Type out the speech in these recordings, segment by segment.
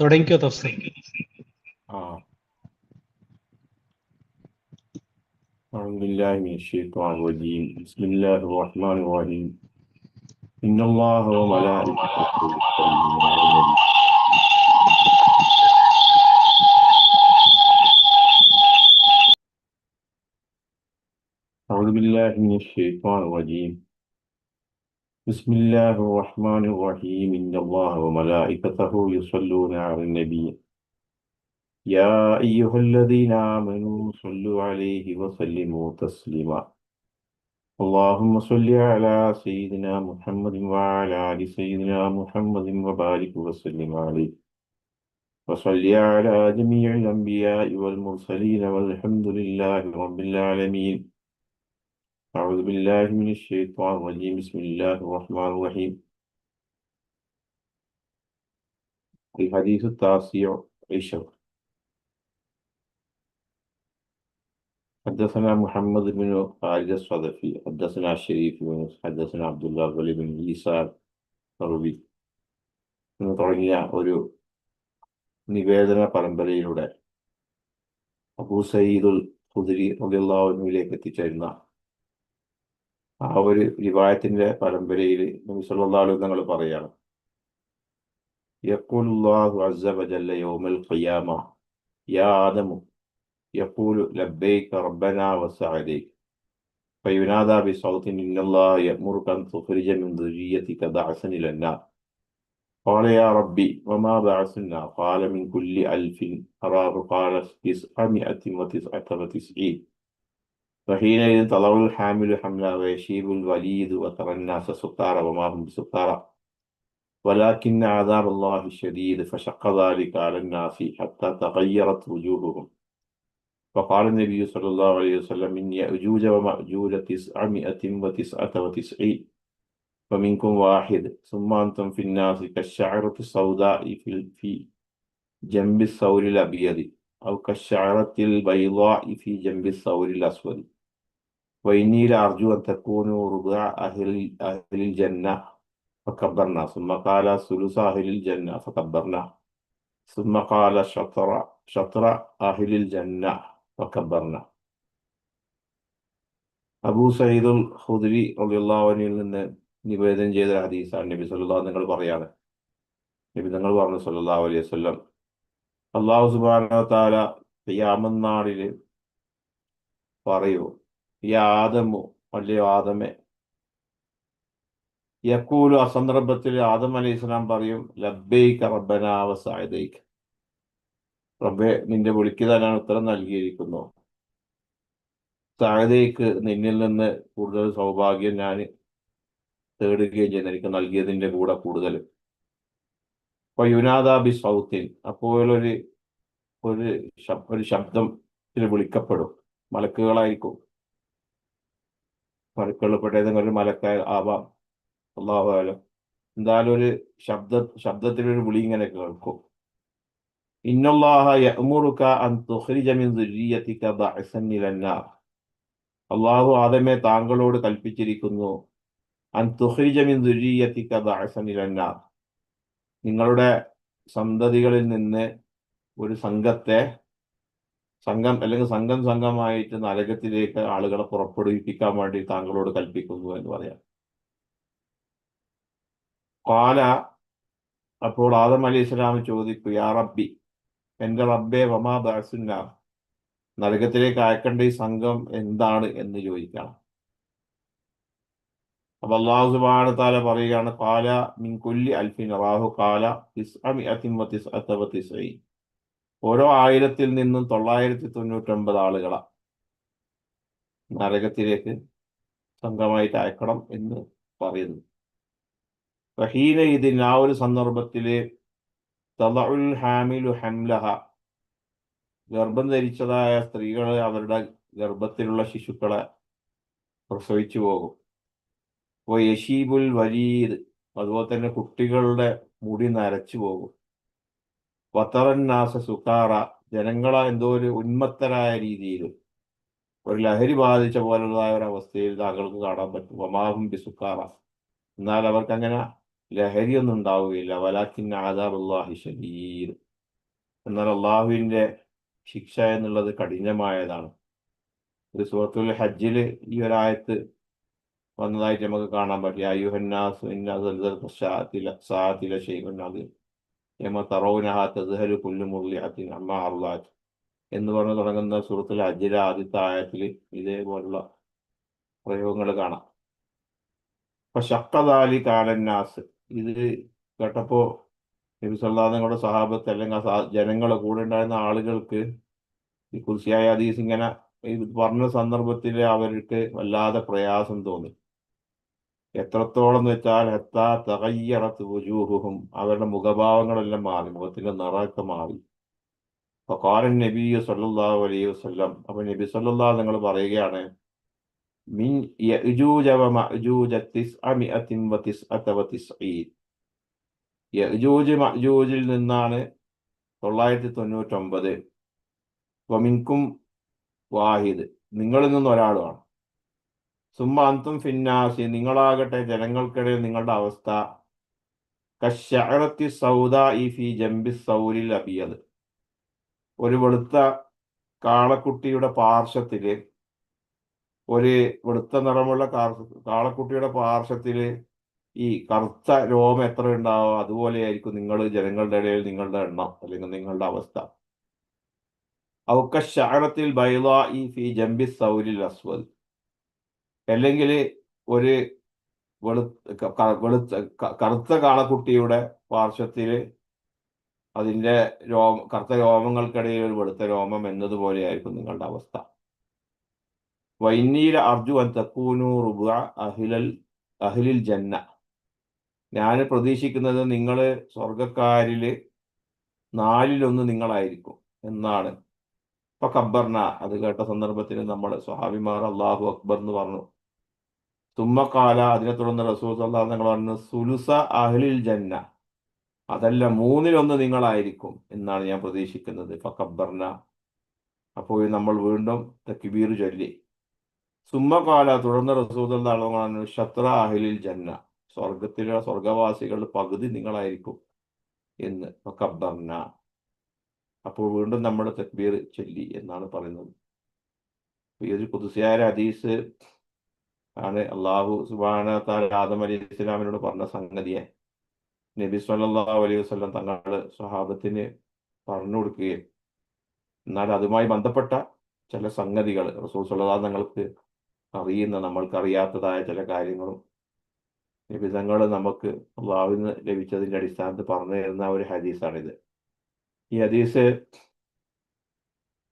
തുടങ്ങിക്കോ തഫ്സീൽ آه. أعوذ بالله من الشيطان الرجيم بسم الله الرحمن الرحيم إن الله وملائكته يصلون على النبي أعوذ بالله من الشيطان الرجيم بسم الله الرحمن الرحيم إن الله وملائكته يصلون على النبي يا أيها الذين آمنوا صلوا عليه وسلموا تسليما اللهم صل على سيدنا محمد وعلى آل سيدنا محمد وبارك وسلم عليه وصل على جميع الأنبياء والمرسلين والحمد لله رب العالمين أعوذ بالله من الشيطان الرجيم بسم الله الرحمن الرحيم الحديث التاسع عشر حدثنا محمد بن خالد الصدفي حدثنا الشريف بن حدثنا عبد الله ولي بن عيسى റബി എന്ന് തുടങ്ങിയ ഒരു നിവേദന പരമ്പരയിലൂടെ അബൂ സയ്യിദുൽ ഖുദരി റളിയല്ലാഹുവിലേക്ക് എത്തിച്ചേരുന്ന ആ ഒരു റിവായത്തിന്റെ പരമ്പരയിൽ നബി സല്ലല്ലാഹു അലൈഹി തങ്ങൾ പറയാണ് യഖൂലുല്ലാഹു അസ്സ വജല്ല യൗമൽ ഖിയാമ യാ ആദമു يقول لبيك ربنا وسعديك فينادى بصوت إن الله يأمرك أن تخرج من ذريتك بعثا إلى النار قال يا ربي وما بعثنا قال من كل ألف أراه قال تسعمائة وتسعة وتسعين فحينئذ تضع الحامل حملا ويشيب الوليد وترى الناس سكارى وما هم بسكارى ولكن عذاب الله الشديد فشق ذلك على الناس حتى تغيرت وجوههم. فقال النبي صلى الله عليه وسلم من يأجوج ومأجوج تسعمائة وتسعة وتسعين ومنكم واحد. ثم أنتم في الناس كالشعرة السوداء في في جنب الثور الأبيض أو كالشعرة البيضاء في جنب الثور الأسود. വൈനീൽ അർജു അത്തക്കൂനു റുബ അഹിലിൽ ജന്ന ഫക്കബർന സുമ്മക്കാല സുലുസ അഹിലിൽ ജന്ന ഫക്കബർന സുമ്മക്കാല ഷത്ര ഷത്ര അഹിലിൽ ജന്ന ഫക്കബർന അബൂ സയ്യിദുൽ ഹുദരി അള്ളാഹുവിനിൽ നിന്ന് നിവേദനം ചെയ്ത ഹദീസാണ് നബി സല്ലാ നിങ്ങൾ പറയാണ്. നബി നിങ്ങൾ പറഞ്ഞു സല്ലാ അലൈഹി വല്ലം അള്ളാഹു സുബാന താല യാമന്നാളിൽ പറയൂ ഈ ആദമു അല്ലയോ ആദമേ. യക്കൂലു ആ സന്ദർഭത്തിൽ ആദം അലൈഹി ഇസ്ലാം പറയും ലബ്ബൈക്ക് റബ്ബന വസഅദൈക റബ്ബെ നിന്റെ വിളിക്കുതാനാണ് ഉത്തരം നൽകിയിരിക്കുന്നു. സായതയ്ക്ക് നിന്നിൽ നിന്ന് കൂടുതൽ സൗഭാഗ്യം ഞാൻ തേടുകയും ചെയ്യുന്നു എനിക്ക് നൽകിയതിന്റെ കൂടെ കൂടുതൽ. അപ്പൊ യുനാദാബി സൗത്തിൻ. അപ്പോൾ ഒരു ഒരു ഒരു ശബ്ദത്തിൽ വിളിക്കപ്പെടും. മലക്കുകളായിരിക്കും. മലക്കുകളിൽപ്പെട്ട ഏതെങ്കിലും ഒരു മലക്കായ ആവാം. അള്ളാഹുലം എന്തായാലും ഒരു ശബ്ദ ശബ്ദത്തിലൊരു വിളി ഇങ്ങനെ കേൾക്കും. അള്ളാഹു ആദമേ താങ്കളോട് കൽപ്പിച്ചിരിക്കുന്നു നിങ്ങളുടെ സന്തതികളിൽ നിന്ന് ഒരു സംഘത്തെ സംഘം അല്ലെങ്കിൽ സംഘം സംഘമായിട്ട് നരകത്തിലേക്ക് ആളുകളെ പുറപ്പെടുവിപ്പിക്കാൻ വേണ്ടി താങ്കളോട് കൽപ്പിക്കുന്നു എന്ന് പറയാം. കാല അപ്പോൾ ആദം അലി ഇസ്ലാം ചോദിക്കും യാ റബ്ബി എന്റെ റബ്ബെ വമാ ദാസുന്ന നരകത്തിലേക്ക് അയക്കേണ്ട ഈ സംഘം എന്താണ്? എന്ന് ചോദിക്കണം. അപ്പൊ അള്ളാഹു സുബാന താല പറയുകയാണ് കാല മിൻ കൊല്ലി അൽഫിൻ റാഹു കാല ഓരോ ആയിരത്തിൽ നിന്നും തൊള്ളായിരത്തി തൊണ്ണൂറ്റൊമ്പത് ആളുകളാ. നരകത്തിലേക്ക് സംഘമായിട്ട് അയക്കണം എന്ന് പറയുന്നു. റഹീന ഇതിൽ ആ ഒരു സന്ദർഭത്തിലെ തലഉൽ ഹാമിലു ഹംലഹ ഗർഭം ധരിച്ചതായ സ്ത്രീകൾ അവരുടെ ഗർഭത്തിലുള്ള ശിശുക്കളെ പ്രസവിച്ചു പോകും. അപ്പോൾ യഷീബുൽ വലീദ് അതുപോലെ തന്നെ കുട്ടികളുടെ മുടി നരച്ചു പോകും. വത്തറന്നാസ സുക്കാറ ജനങ്ങളെ എന്തോ ഒരു ഉന്മത്തരായ രീതിയിൽ ഒരു ലഹരി ബാധിച്ച പോലുള്ളതായ ഒരു അവസ്ഥയിൽ താങ്കൾക്ക് കാണാൻ പറ്റും. വമാഹും ബിസുക്കാറ എന്നാൽ അവർക്ക് അങ്ങനെ ലഹരിയൊന്നും ഉണ്ടാവുകയില്ല. വലാക്കിൻ ആദാബുല്ലാഹി ഷദീദ് എന്നാൽ അള്ളാഹുവിന്റെ ശിക്ഷ എന്നുള്ളത് കഠിനമായതാണ്. ഒരു സുഹൃത്തുൽ ഹജ്ജിൽ ഈ ഒരായത്ത് വന്നതായിട്ട് നമുക്ക് കാണാൻ പറ്റും. അയ്യുഹന്നാസ് സാത്തില ഷെയ്ഖുന്നത് എന്ന് പറഞ്ഞ് തുടങ്ങുന്ന സുഹൃത്തിൽ അജില ആദ്യത്തെ ആയത്തിൽ ഇതേപോലുള്ള പ്രയോഗങ്ങൾ കാണാം. അപ്പൊ ഷക്കദാലി കാലന്നാസ്. ഇത് കേട്ടപ്പോ നബി സഹാബത്ത് അല്ലെങ്കിൽ ജനങ്ങളെ കൂടെ ഉണ്ടായിരുന്ന ആളുകൾക്ക് ഈ കുർസിയായ ഹദീസ് ഇങ്ങനെ ഇത് പറഞ്ഞ സന്ദർഭത്തിൽ അവർക്ക് വല്ലാതെ പ്രയാസം തോന്നി. എത്രത്തോളം എന്ന് വെച്ചാൽ എത്താ തകയ്യറത്ത് വുജൂഹും അവരുടെ മുഖഭാവങ്ങളെല്ലാം മാറി മുഖത്തിന്റെ നിറമൊക്കെ മാറി. അപ്പൊ കാലൻ നബി സല്ലാ അലൈഹി വസല്ലം അപ്പൊ നബി സല്ലാ നിങ്ങൾ പറയുകയാണ് മിൻ തിസ്ഈൻ. നിന്നാണ് തൊള്ളായിരത്തി തൊണ്ണൂറ്റൊമ്പത് വാഹിദ് നിങ്ങളിൽ നിന്ന് ഒരാളുമാണ്. സുമ്മ ഫിന്നാസി. നിങ്ങളാകട്ടെ ജനങ്ങൾക്കിടയിൽ നിങ്ങളുടെ അവസ്ഥ. കശഅറത്തി സൗദ ഈ ഫി ജംബി സൗരിൽ അബിയത് ഒരു വെളുത്ത കാളക്കുട്ടിയുടെ പാർശ്വത്തിൽ ഒരു വെളുത്ത നിറമുള്ള കാളക്കുട്ടിയുടെ പാർശ്വത്തിൽ ഈ കറുത്ത രോമം എത്ര ഉണ്ടാവോ അതുപോലെയായിരിക്കും നിങ്ങൾ ജനങ്ങളുടെ ഇടയിൽ നിങ്ങളുടെ എണ്ണം അല്ലെങ്കിൽ നിങ്ങളുടെ അവസ്ഥ. ഔക്കശാരത്തിൽ ബൈള ഈ ഫി ജംബി സൗരിൽ അസ്വദ്. അല്ലെങ്കിൽ ഒരു വെളുത്ത കറുത്ത കാളക്കുട്ടിയുടെ പാർശ്വത്തിൽ അതിന്റെ രോമ കറുത്ത രോമങ്ങൾക്കിടയിൽ ഒരു വെളുത്ത രോമം എന്നതുപോലെയായിരിക്കും നിങ്ങളുടെ അവസ്ഥ. വൈന്നീല അർജു അൻ തക്കൂനു റുബ അഹിലൽ അഹിലിൽ ജന്ന. ഞാൻ പ്രതീക്ഷിക്കുന്നത് നിങ്ങൾ സ്വർഗക്കാരിൽ നാലിലൊന്ന് നിങ്ങളായിരിക്കും എന്നാണ്. ഇപ്പൊ കബ്ബർന അത് കേട്ട സന്ദർഭത്തിൽ നമ്മൾ സ്വഹാബിമാർ അള്ളാഹു അക്ബർ എന്ന് പറഞ്ഞു. തുമ്മക്കാല അതിനെ തുടർന്ന് റസൂൽ സല്ലാ നിങ്ങൾ പറഞ്ഞു സുലുസ അഹ്ലിൽ ജന്ന. അതല്ല മൂന്നിലൊന്ന് നിങ്ങളായിരിക്കും എന്നാണ് ഞാൻ പ്രതീക്ഷിക്കുന്നത്. ഫക്കബർന അപ്പോൾ നമ്മൾ വീണ്ടും തക്കിബീർ ചൊല്ലി. സുമ്മകാല തുടർന്ന് സല്ലല്ലാഹു പറഞ്ഞു ഷത്ര അഹ്ലിൽ ജന്ന. സ്വർഗത്തിലെ സ്വർഗവാസികളുടെ പകുതി നിങ്ങളായിരിക്കും എന്ന്. ഫക്കബർന അപ്പോൾ വീണ്ടും നമ്മൾ തക്ബീർ ചൊല്ലി എന്നാണ് പറയുന്നത്. ഈ ഒരു പുതുസിയായ ഹദീസ് ആണ്. അള്ളാഹു സുബാന താല ആദം അലി ഇസ്ലാമിനോട് പറഞ്ഞ സംഗതിയെ നബി സല്ലാഹു അലൈഹി വസല്ലം തങ്ങളുടെ സ്വഹാബത്തിന് പറഞ്ഞു കൊടുക്കുകയും എന്നാൽ അതുമായി ബന്ധപ്പെട്ട ചില സംഗതികൾ റസൂൽ സല്ലാ തങ്ങൾക്ക് അറിയുന്ന നമ്മൾക്ക് അറിയാത്തതായ ചില കാര്യങ്ങളും നിബിധങ്ങൾ നമുക്ക് അള്ളാഹുവിന് ലഭിച്ചതിന്റെ അടിസ്ഥാനത്തിൽ പറഞ്ഞു തരുന്ന ഒരു ഹദീസാണിത്. ഈ ഹദീസ്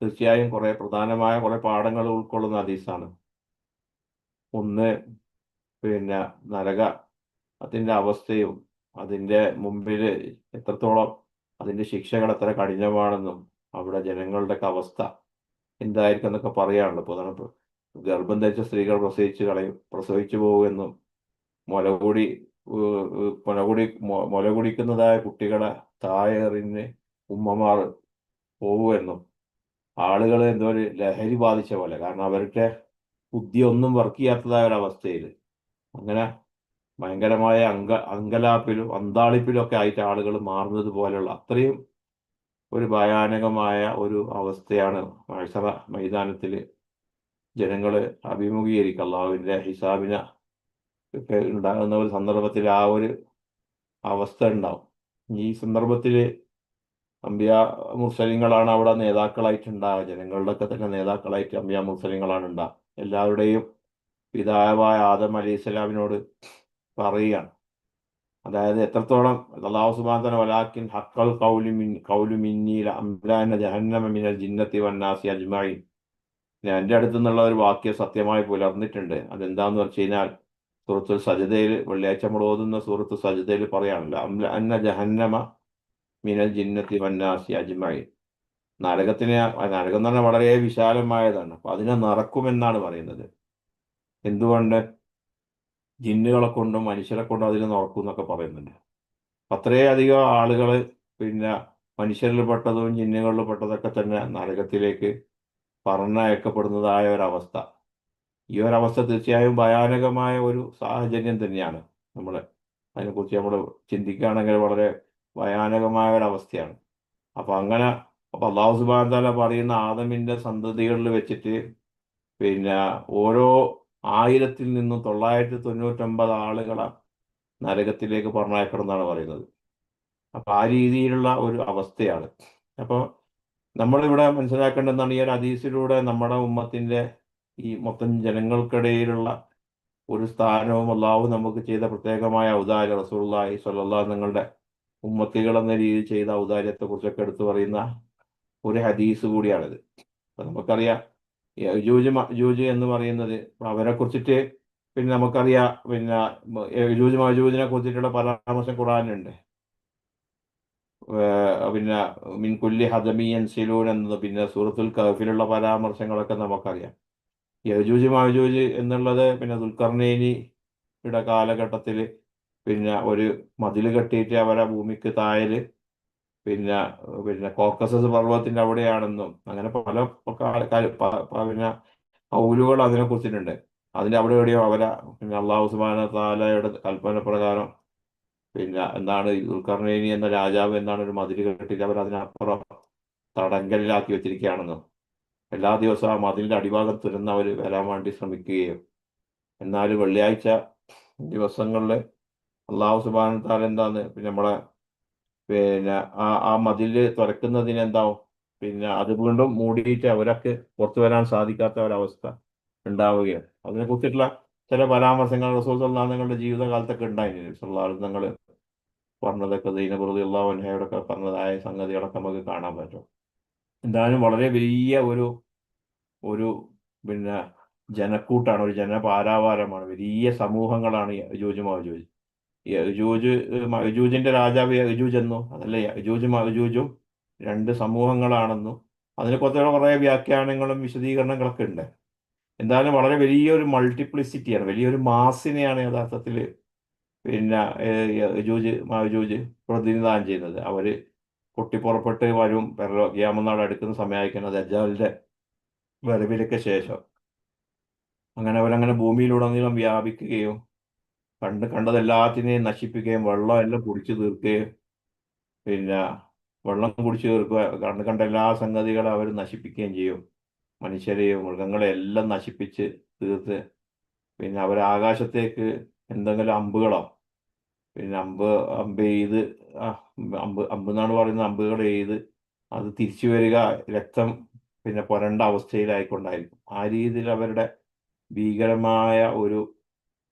തീർച്ചയായും കുറെ പ്രധാനമായ കുറെ പാഠങ്ങൾ ഉൾക്കൊള്ളുന്ന ഹദീസാണ്. ഒന്ന് പിന്നെ നരക അതിന്റെ അവസ്ഥയും അതിന്റെ മുമ്പിൽ എത്രത്തോളം അതിന്റെ ശിക്ഷകൾ എത്ര കഠിനമാണെന്നും അവിടെ ജനങ്ങളുടെ ഒക്കെ അവസ്ഥ എന്തായിരിക്കും എന്നൊക്കെ പറയാനുള്ളൂ ഇപ്പോൾ ഗർഭം ധരിച്ച സ്ത്രീകൾ പ്രസവിച്ച് കളയും പ്രസവിച്ചു പോകുമെന്നും മുലകൂടി മുലകുടി മൊ- മുല കുടിക്കുന്നതായ കുട്ടികളെ താഴെറിഞ്ഞ് ഉമ്മമാർ പോകുമെന്നും ആളുകളെ എന്തോ ഒരു ലഹരി ബാധിച്ച പോലെ. കാരണം അവരുടെ ബുദ്ധി ഒന്നും വർക്ക് ചെയ്യാത്തതായ ഒരവസ്ഥയിൽ അങ്ങനെ ഭയങ്കരമായ അങ്ക അങ്കലാപ്പിലും അന്താളിപ്പിലും ഒക്കെ ആയിട്ട് ആളുകൾ മാറുന്നത് പോലെയുള്ള അത്രയും ഒരു ഭയാനകമായ ഒരു അവസ്ഥയാണ് മത്സര മൈതാനത്തിൽ ജനങ്ങൾ അഭിമുഖീകരിക്കുക അള്ളാഹുവിന്റെ ഹിസാബിനെ ഒക്കെ ഉണ്ടാകുന്ന ഒരു സന്ദർഭത്തിൽ ആ ഒരു അവസ്ഥ ഉണ്ടാവും. ഈ സന്ദർഭത്തിൽ അമ്പിയ മുസ്ലിങ്ങളാണ് അവിടെ നേതാക്കളായിട്ടുണ്ടാവുക ജനങ്ങളുടെ ഒക്കെ തന്നെ നേതാക്കളായിട്ട് അമ്പിയ മുസ്ലിങ്ങളാണ് ഉണ്ടാവുക. എല്ലാവരുടെയും പിതാവായ ആദം അലി ഇസ്ലാമിനോട് പറയുകയാണ്. അതായത് എത്രത്തോളം അള്ളാഹു സുബാന്തന വലാക്കിൻ ഹക്കൽ കൗലു മിൻ കൗലു മിന്നീല അംലാന ജഹന്നമ മിനൽ ജിന്നത്തി വന്നാസി അജ്മായി എന്റെ അടുത്തു നിന്നുള്ള ഒരു വാക്യം സത്യമായി പുലർന്നിട്ടുണ്ട്. അതെന്താന്ന് വെച്ച് കഴിഞ്ഞാൽ സുഹൃത്തു സജിതയിൽ വെള്ളിയാഴ്ച നമ്മൾ ഓതുന്ന സൂറത്ത് സജിതയിൽ പറയാണല്ലോ അംല അന്ന ജഹന്നമ മിനൽ ജിന്നത്തി വന്നാസി അജ്മഈൻ. നരകത്തിനെ നരകം എന്ന് പറഞ്ഞാൽ വളരെ വിശാലമായതാണ്. അപ്പൊ അതിനെ നിറക്കുമെന്നാണ് പറയുന്നത്. എന്തുകൊണ്ട്? ജിന്നുകളെ കൊണ്ടും മനുഷ്യരെ കൊണ്ടും അതിനെ നിറക്കും എന്നൊക്കെ പറയുന്നുണ്ട്. അത്രയധികം ആളുകൾ പിന്നെ മനുഷ്യരിൽ പെട്ടതും ജിന്നുകളിൽ പെട്ടതൊക്കെ തന്നെ നരകത്തിലേക്ക് പറഞ്ഞയക്കപ്പെടുന്നതായ ഒരവസ്ഥ ഈ ഒരവസ്ഥ തീർച്ചയായും ഭയാനകമായ ഒരു സാഹചര്യം തന്നെയാണ് നമ്മൾ അതിനെക്കുറിച്ച് നമ്മൾ ചിന്തിക്കുകയാണെങ്കിൽ വളരെ ഭയാനകമായ ഒരവസ്ഥയാണ് അപ്പൊ അങ്ങനെ അപ്പൊ അള്ളാഹു സുബാൻ പറയുന്ന ആദമിന്റെ സന്തതികളിൽ വെച്ചിട്ട് പിന്നെ ഓരോ ആയിരത്തിൽ നിന്നും തൊള്ളായിരത്തി തൊണ്ണൂറ്റൊമ്പത് ആളുകളെ നരകത്തിലേക്ക് പറഞ്ഞയക്കണമെന്നാണ് പറയുന്നത്. അപ്പൊ ആ രീതിയിലുള്ള ഒരു അവസ്ഥയാണ്. അപ്പോൾ നമ്മളിവിടെ മനസ്സിലാക്കേണ്ടതാണ് ഈ ഒരു ഹദീസിലൂടെ നമ്മുടെ ഉമ്മത്തിന്റെ ഈ മൊത്തം ജനങ്ങൾക്കിടയിലുള്ള ഒരു സ്ഥാനവും അള്ളാഹു നമുക്ക് ചെയ്ത പ്രത്യേകമായ ഔദാര്യ റസൂള്ളി സ്വല്ലാ നിങ്ങളുടെ ഉമ്മത്തികൾ എന്ന രീതിയിൽ ചെയ്ത ഔദാര്യത്തെ കുറിച്ചൊക്കെ എടുത്തു പറയുന്ന ഒരു ഹദീസ് കൂടിയാണിത്. അപ്പൊ നമുക്കറിയാം യജൂജ് മജൂജ് എന്ന് പറയുന്നത് അവരെ കുറിച്ചിട്ട് പിന്നെ നമുക്കറിയാം പിന്നെ യജൂജ് മജൂജിനെ കുറിച്ചിട്ടുള്ള പരാമർശം ഖുറാനുണ്ട് പിന്നെ മിൻകുല്ലി ഹദമിയൻ സിലൂൻ എന്നത് പിന്നെ സൂറത്തുൽ കഫിലുള്ള പരാമർശങ്ങളൊക്കെ നമുക്കറിയാം. യജൂജ് മജൂജ് എന്നുള്ളത് പിന്നെ ദുൽഖർണേനിയുടെ കാലഘട്ടത്തിൽ പിന്നെ ഒരു മതിൽ കെട്ടിയിട്ട് അവരെ ഭൂമിക്ക് താഴൽ പിന്നെ പിന്നെ കോക്കസസ് പർവതത്തിന്റെ അവിടെയാണെന്നും അങ്ങനെ പല പിന്നെ പൗലുകൾ അതിനെ കുറിച്ചിട്ടുണ്ട്. അതിന്റെ അവിടെ എവിടെയോ അവരെ പിന്നെ അള്ളാഹു സുബാന താലയുടെ കൽപ്പന പ്രകാരം പിന്നെ എന്താണ് ഉൽക്കർണേനി എന്ന രാജാവ് എന്നാണ് ഒരു മതിൽ കെട്ടിട്ട് അവർ അതിനപ്പുറം തടങ്കലിലാക്കി വെച്ചിരിക്കുകയാണെന്നും എല്ലാ ദിവസവും ആ മതിലിന്റെ അടിഭാഗം തുറന്ന് അവർ വരാൻ വേണ്ടി ശ്രമിക്കുകയും എന്നാൽ വെള്ളിയാഴ്ച ദിവസങ്ങളിൽ അള്ളാഹു സുബാന എന്താന്ന് പിന്നെ നമ്മളെ പിന്നെ ആ ആ മതിൽ തുറക്കുന്നതിന് എന്താവും? പിന്നെ അത് വീണ്ടും മൂടിയിട്ട് അവരൊക്കെ പുറത്തു വരാൻ സാധിക്കാത്ത ഒരവസ്ഥ ഉണ്ടാവുകയാണ്. അതിനെ കുറിച്ചിട്ടുള്ള ചില പരാമർശങ്ങൾ റസൂൽ സല്ലാങ്ങളുടെ ജീവിതകാലത്തൊക്കെ ഉണ്ടായിരുന്നു സല്ലാങ്ങൾ പറഞ്ഞതൊക്കെ ദൈനപ്രതി അള്ളാഹുനയോടൊക്കെ പറഞ്ഞതായ സംഗതികളൊക്കെ നമുക്ക് കാണാൻ പറ്റും. എന്തായാലും വളരെ വലിയ ഒരു ഒരു പിന്നെ ജനക്കൂട്ടാണ് ഒരു ജനപാരാവാരമാണ്. വലിയ സമൂഹങ്ങളാണ് ജോജുമാവ് മൗജൂജ് യജൂജ് യജൂജിന്റെ രാജാവ് യജൂജ് എന്നോ അതല്ല? യജൂജും അയജൂജും രണ്ട് സമൂഹങ്ങളാണെന്നും അതിന് കുറച്ചുള്ള കുറേ വ്യാഖ്യാനങ്ങളും വിശദീകരണങ്ങളൊക്കെ ഉണ്ട്. എന്തായാലും വളരെ വലിയൊരു മൾട്ടിപ്ലിസിറ്റിയാണ് വലിയൊരു മാസിനെയാണ് യഥാർത്ഥത്തിൽ പിന്നെ യജൂജ് മജൂജ് പ്രതിനിധാനം ചെയ്യുന്നത്. അവർ പൊട്ടിപ്പുറപ്പെട്ട് വരും ഗ്യാമനാട് അടുക്കുന്ന സമയമായിരിക്കുന്നത് ദജ്ജാലിന്റെ വരവിലൊക്കെ ശേഷം. അങ്ങനെ അവരങ്ങനെ ഭൂമിയിലുടനീളം വ്യാപിക്കുകയും കണ്ട് കണ്ടതെല്ലാത്തിനെയും നശിപ്പിക്കുകയും വെള്ളം എല്ലാം കുടിച്ചു തീർക്കുകയും പിന്നെ വെള്ളം കുടിച്ചു തീർക്കുക കണ്ട് കണ്ട എല്ലാ സംഗതികളും അവർ നശിപ്പിക്കുകയും ചെയ്യും. മനുഷ്യരെയും മൃഗങ്ങളെ എല്ലാം നശിപ്പിച്ച് തീർത്ത് പിന്നെ അവർ ആകാശത്തേക്ക് എന്തെങ്കിലും അമ്പുകളോ പിന്നെ അമ്പ് അമ്പ് ചെയ്ത് അമ്പ് അമ്പ് എന്നാണ് പറയുന്നത് അമ്പുകൾ ചെയ്ത് അത് തിരിച്ചു വരിക രക്തം പിന്നെ പുരണ്ട അവസ്ഥയിലായിക്കൊണ്ടായിരിക്കും. ആ രീതിയിൽ അവരുടെ ഭീകരമായ ഒരു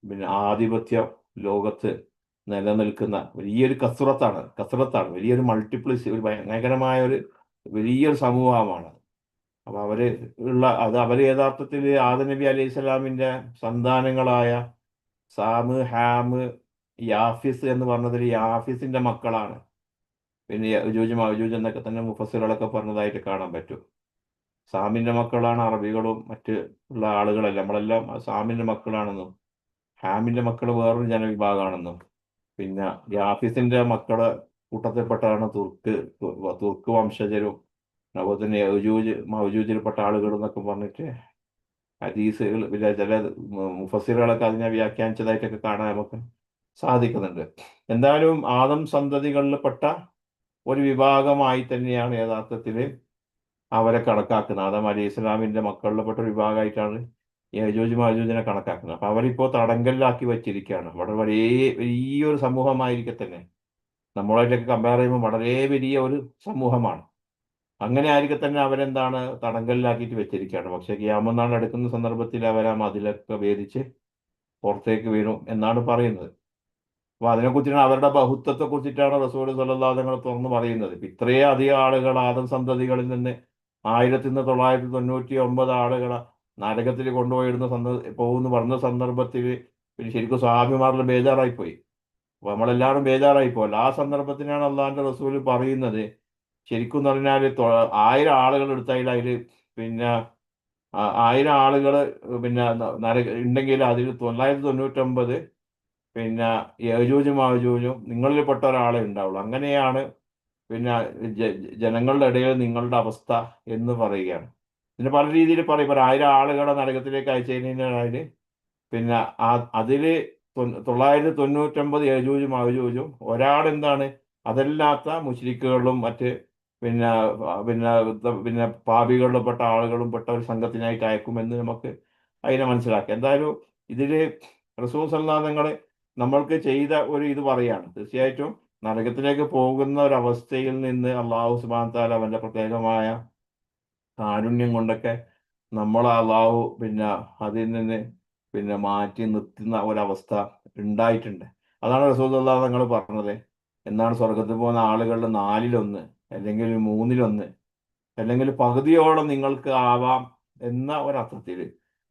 പിന്നെ ആധിപത്യ ലോകത്ത് നിലനിൽക്കുന്ന വലിയൊരു കസുറത്താണ്. കസുറത്താണ്. വലിയൊരു മൾട്ടിപ്ലിസി ഒരു ഭയങ്കരമായ ഒരു വലിയൊരു സമൂഹമാണ്. അപ്പൊ അവർ ഉള്ള അത് അവർ യഥാർത്ഥത്തിൽ ആദനബി അലൈഹി സ്വലാമിന്റെ സന്താനങ്ങളായ സാമ് ഹാമ് യാഫിസ് എന്ന് പറഞ്ഞതിൽ യാഫിസിന്റെ മക്കളാണ്. പിന്നെ യജൂജ് മജൂജ് എന്നൊക്കെ തന്നെ മുഫസുകളൊക്കെ പറഞ്ഞതായിട്ട് കാണാൻ പറ്റും. സാമിന്റെ മക്കളാണ് അറബികളും മറ്റ് ഉള്ള ആളുകളല്ല. നമ്മളെല്ലാം സാമിന്റെ മക്കളാണെന്നും ഹാമിന്റെ മക്കൾ വേറൊരു ജനവിഭാഗമാണെന്നും. പിന്നെ യാഫിസിന്റെ മക്കളെ കൂട്ടത്തിൽപ്പെട്ടാണ് തുർക്ക് തുർക്ക് വംശജരും അതുപോലെ തന്നെ യജൂജ് മൗജൂജിൽപ്പെട്ട ആളുകൾ എന്നൊക്കെ പറഞ്ഞിട്ട് ഹദീസുകൾ പിന്നെ ചില മുഫസ്സിറുകളൊക്കെ അതിനെ വ്യാഖ്യാനിച്ചതായിട്ടൊക്കെ കാണാൻ നമുക്ക് സാധിക്കുന്നുണ്ട്. എന്തായാലും ആദം സന്തതികളിൽപ്പെട്ട ഒരു വിഭാഗമായി തന്നെയാണ് യഥാർത്ഥത്തിൽ അവരെ കണക്കാക്കുന്നത്. ആദം അലി ഇസ്ലാമിന്റെ മക്കളിൽപ്പെട്ട ഒരു വിഭാഗമായിട്ടാണ് യജൂജ് മജൂജിനെ കണക്കാക്കുന്നത്. അപ്പൊ അവരിപ്പോ തടങ്കലിലാക്കി വെച്ചിരിക്കുകയാണ്. വളരെ വലിയ വലിയൊരു സമൂഹമായിരിക്കെ തന്നെ നമ്മളായിട്ടൊക്കെ കമ്പയർ ചെയ്യുമ്പോൾ വളരെ വലിയ ഒരു സമൂഹമാണ്. അങ്ങനെ ആയിരിക്കെ തന്നെ അവരെന്താണ് തടങ്കലിലാക്കിയിട്ട് വെച്ചിരിക്കുകയാണ്. പക്ഷെ ഗ്യാമനാൾ എടുക്കുന്ന സന്ദർഭത്തിൽ അവർ ആ മതിലൊക്കെ ഭേദിച്ച് പുറത്തേക്ക് വീണു എന്നാണ് പറയുന്നത്. അപ്പൊ അതിനെക്കുറിച്ചാണ് അവരുടെ ബഹുത്വത്തെ കുറിച്ചിട്ടാണ് റസൂൽ സല്ലാതങ്ങൾ തുറന്ന് പറയുന്നത്. ഇത്രയും അധികം ആളുകൾ ആദം സന്തതികളിൽ നിന്ന് ആയിരത്തി തൊള്ളായിരത്തി തൊണ്ണൂറ്റി ഒമ്പത് ആളുകളെ നരകത്തിൽ കൊണ്ടുപോയിരുന്ന സന്ദ പോകുന്നു പറഞ്ഞ സന്ദർഭത്തിൽ പിന്നെ ശരിക്കും സ്വാമിമാരിൽ ബേജാറായിപ്പോയി. അപ്പൊ നമ്മളെല്ലാവരും ബേജാറായി പോയല്ലോ ആ സന്ദർഭത്തിനാണ് അള്ളാഹാന്റെ റസൂൽ പറയുന്നത്. ശരിക്കും എന്ന് പറഞ്ഞാൽ ആയിരം ആളുകൾ എടുത്തതിൽ അതിൽ പിന്നെ ആയിരം ആളുകൾ പിന്നെ നരക ഉണ്ടെങ്കിൽ അതിൽ തൊള്ളായിരത്തി തൊണ്ണൂറ്റൊമ്പത് പിന്നെ യജൂജും ആജൂജും നിങ്ങളിൽപ്പെട്ട ഒരാളെ ഉണ്ടാവുള്ളൂ. അങ്ങനെയാണ് പിന്നെ ജനങ്ങളുടെ ഇടയിൽ നിങ്ങളുടെ അവസ്ഥ എന്ന് പറയുകയാണ്. പിന്നെ പല രീതിയിൽ പറയും ഒരു ആയിരം ആളുകളെ നരകത്തിലേക്ക് അയച്ചു അയച്ചതിനാല് പിന്നെ ആ അതിൽ തൊ- തൊള്ളായിരത്തി തൊണ്ണൂറ്റൊമ്പത് യജൂജും അവജൂജും ഒരാളെന്താണ് അതല്ലാത്ത മുശ്രിക്കുകളും മറ്റ് പിന്നെ പിന്നെ പിന്നെ പാപികളിലും പെട്ട ആളുകളും പെട്ട ഒരു സംഘത്തിനായിട്ട് അയക്കുമെന്ന് നമുക്ക് അതിനെ മനസ്സിലാക്കാം. എന്തായാലും ഇതിൽ റസൂൽ സല്ലാതങ്ങൾ നമ്മൾക്ക് ചെയ്ത ഒരു ഇത് പറയാണ്. തീർച്ചയായിട്ടും നരകത്തിലേക്ക് പോകുന്ന ഒരു അവസ്ഥയിൽ നിന്ന് അള്ളാഹു സുബാൻ താല അവന്റെ പ്രത്യേകമായ കാരുണ്യം കൊണ്ടൊക്കെ നമ്മൾ അള്ളാഹു പിന്നെ അതിൽ നിന്ന് പിന്നെ മാറ്റി നിർത്തുന്ന ഒരവസ്ഥ ഉണ്ടായിട്ടുണ്ട്. അതാണ് അള്ളാഹ് തങ്ങൾ പറഞ്ഞത്. എന്നാണ് സ്വർഗത്തിൽ പോകുന്ന ആളുകളുടെ നാലിലൊന്ന് അല്ലെങ്കിൽ മൂന്നിലൊന്ന് അല്ലെങ്കിൽ പകുതിയോളം നിങ്ങൾക്ക് ആവാം എന്ന ഒരർത്ഥത്തിൽ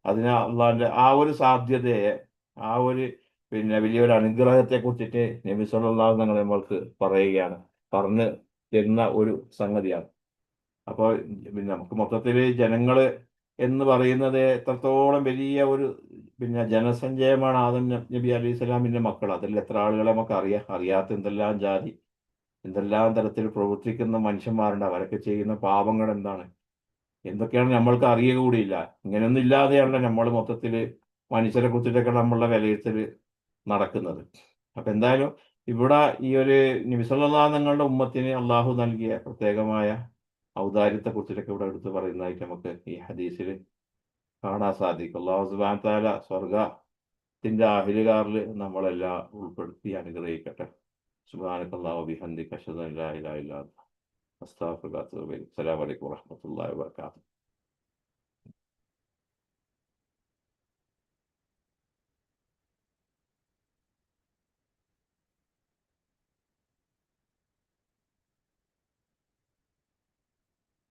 അതിന് അള്ളാഹിന്റെ ആ ഒരു സാധ്യതയെ ആ ഒരു പിന്നെ വലിയൊരു അനുഗ്രഹത്തെ കുറിച്ചിട്ട് നബി തങ്ങൾ നിങ്ങൾ നമ്മൾക്ക് പറയുകയാണ്. പറഞ്ഞു തരുന്ന ഒരു സംഗതിയാണ്. അപ്പോൾ പിന്നെ നമുക്ക് മൊത്തത്തിൽ ജനങ്ങൾ എന്ന് പറയുന്നത് എത്രത്തോളം വലിയ ഒരു പിന്നെ ജനസഞ്ചയമാണ് ആദം നബി അലൈഹി സ്വലാമിന്റെ മക്കൾ. അതിൽ എത്ര ആളുകളെ നമുക്ക് അറിയാം അറിയാത്ത എന്തെല്ലാം ജാതി എന്തെല്ലാം തരത്തിൽ പ്രവർത്തിക്കുന്ന മനുഷ്യന്മാരുണ്ട്. അവരൊക്കെ ചെയ്യുന്ന പാപങ്ങൾ എന്താണ്? എന്തൊക്കെയാണ് നമ്മൾക്ക് അറിയുക കൂടിയില്ല ഇങ്ങനെയൊന്നും ഇല്ലാതെയാണ് നമ്മൾ മൊത്തത്തിൽ മനുഷ്യരെ കുറിച്ചിട്ടൊക്കെ നമ്മളുടെ വിലയിരുത്തൽ നടക്കുന്നത്. അപ്പം എന്തായാലും ഇവിടെ ഈ ഒരു നിമിസല്ലാ നിങ്ങളുടെ ഉമ്മത്തിന് അള്ളാഹു നൽകിയ പ്രത്യേകമായ ഔദാര്യത്തെ കുറിച്ചിട്ടൊക്കെ ഇവിടെ എടുത്ത് പറയുന്നതായിട്ട് നമുക്ക് ഈ ഹദീസിൽ കാണാൻ സാധിക്കും. അള്ളാഹു സുബാൻ താല സ്വർഗത്തിന്റെ അഹിലുകാറിൽ നമ്മളെല്ലാം ഉൾപ്പെടുത്തി അനുഗ്രഹിക്കട്ടെ. സുബാനക്ക് അള്ളാഹു ബിഹന്ദി കഷദ് അസ്താഫുല്ലാ അസ്സലാമു വലൈക്കും വാഹമത്തല്ലാ വബറകാതുഹു.